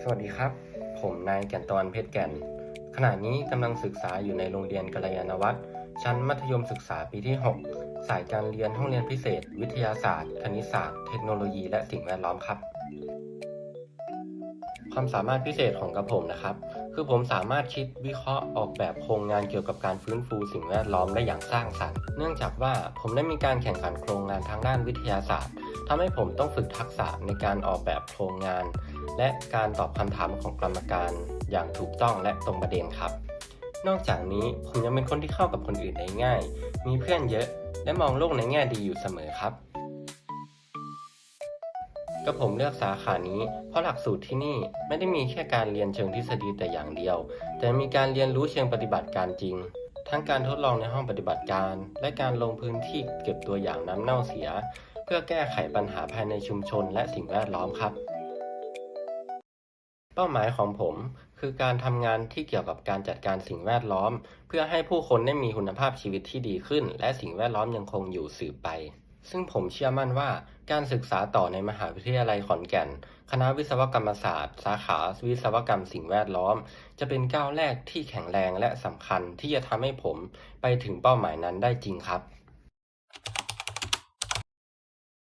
สวัสดีครับ ผมนายแก่นตอนเพชรแก่น ขณะนี้กำลังศึกษาอยู่ในโรงเรียนกัลยาณวัฒน์ชั้นมัธยมศึกษาปีที่ 6 สายการเรียนห้องเรียนพิเศษ วิทยาศาสตร์ คณิตศาสตร์ เทคโนโลยี และสิ่งแวดล้อมครับ ความสามารถพิเศษของกระผมนะครับ คือผมสามารถคิดวิเคราะห์ออกแบบโครงงานเกี่ยวกับการฟื้นฟูสิ่งแวดล้อมได้อย่างสร้างสรรค์ เนื่องจากว่าผมได้มีการแข่งขันโครงงานทางด้านวิทยาศาสตร์ทำให้ผมต้องฝึกทักษะในการออกแบบโครงงาน และการตอบคำถามของกรรมการอย่างถูกต้องและตรงประเด็นครับ นอกจากนี้ผมยังเป็นคนที่เข้ากับคนอื่นได้ง่าย มีเพื่อนเยอะ และมองโลกในแง่ดีอยู่เสมอครับ ก็ผมเลือกสาขานี้ เพราะหลักสูตรที่นี่ไม่ได้มีแค่การเรียนเชิงทฤษฎีแต่อย่างเดียว แต่มีการเรียนรู้เชิงปฏิบัติการจริง ทั้งการทดลองในห้องปฏิบัติการ และการลงพื้นที่เก็บตัวอย่างน้ำเน่าเสีย เพื่อแก้ไขปัญหาภายในชุมชนและสิ่งแวดล้อมครับ เป้าหมายของผมคือการทำงานที่เกี่ยวกับการจัดการสิ่งแวดล้อม เพื่อให้ผู้คนได้มีคุณภาพชีวิตที่ดีขึ้น และสิ่งแวดล้อมยังคงอยู่สืบไป ซึ่งผมเชื่อมั่นว่า การศึกษาต่อในมหาวิทยาลัยขอนแก่น คณะวิศวกรรมศาสตร์ สาขาวิศวกรรมสิ่งแวดล้อม จะเป็นก้าวแรกที่แข็งแรงและสำคัญที่จะทำให้ผมไปถึงเป้าหมายนั้นได้จริงครับ